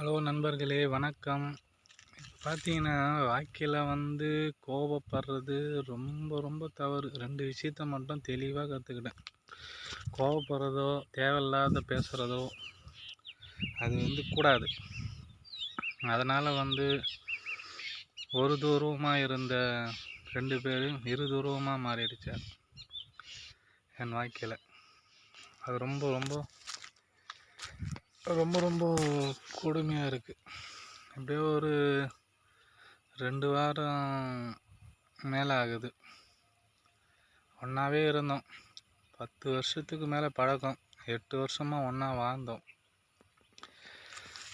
Hello நண்பர்களே வணக்கம். பார்த்தீங்கன்னா வாழ்க்கையில் வந்து கோபப்படுறது ரொம்ப ரொம்ப தவறு. ரெண்டு விஷயத்த மட்டும் தெளிவாக கற்றுக்கிட்டேன் கோபப்படுறதோ தேவையில்லாத பேசுகிறதோ அது வந்து கூடாது. அதனால் வந்து ஒரு தூரமாக இருந்த ரெண்டு பேரும் இரு தூரமாக மாறிடுச்சார். என் வாழ்க்கையில். அது ரொம்ப ரொம்ப ரொம்ப ரொம்ப கொடுமையாக இருக்குது எப்படியோ ஒரு ரெண்டு வாரம் மேலே ஆகுது. ஒன்றாவே இருந்தோம். பத்து வருஷத்துக்கு மேலே பழக்கம். எட்டு வருஷமாக ஒன்றா வாழ்ந்தோம்.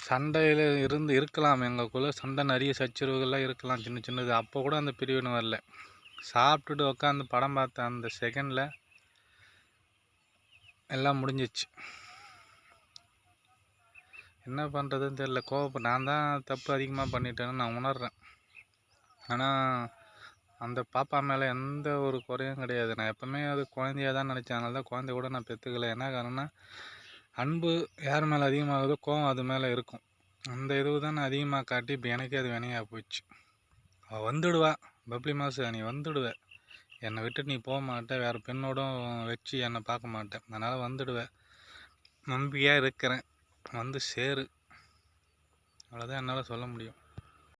சண்டையில் இருந்து இருக்கலாம். எங்களுக்குள்ளே சண்டை நிறைய சச்சரவுகள்லாம் இருக்கலாம். சின்ன சின்னது. அப்போ கூட அந்த பிரிவினை வரல. சாப்பிட்டுட்டு உட்காந்து படம் பார்த்த அந்த செகண்டில் எல்லாம் முடிஞ்சிச்சு. என்ன பண்ணுறதுன்னு தெரில கோவப்ப நான் தான் தப்பு அதிகமாக பண்ணிட்டேன்னு நான் உணர்கிறேன் ஆனால் அந்த பாப்பா மேலே எந்த ஒரு குறையும் கிடையாது. நான் எப்போவுமே அது குழந்தையாக தான் நினச்சேன். அதனால தான் குழந்தைய கூட நான் பெற்றுக்கல என்ன காரணம்னா அன்பு யார் மேலே அதிகமாகுதோ கோவம் அது மேலே இருக்கும். அந்த இதுவு தான் நான் அதிகமாக காட்டி இப்போ எனக்கே அது வினையாக போச்சு. அவள் வந்துடுவா. பப்ளி மாசு நீ வந்துடுவ. என்னை விட்டு நீ போக மாட்டேன் வேறு பெண்ணோடும் வச்சு என்னை பார்க்க மாட்டேன் அதனால் வந்துடுவேன் நம்பிக்கையாக இருக்கிறேன். வந்து சேரு. அவ்வளோதான் என்னால் சொல்ல முடியும்.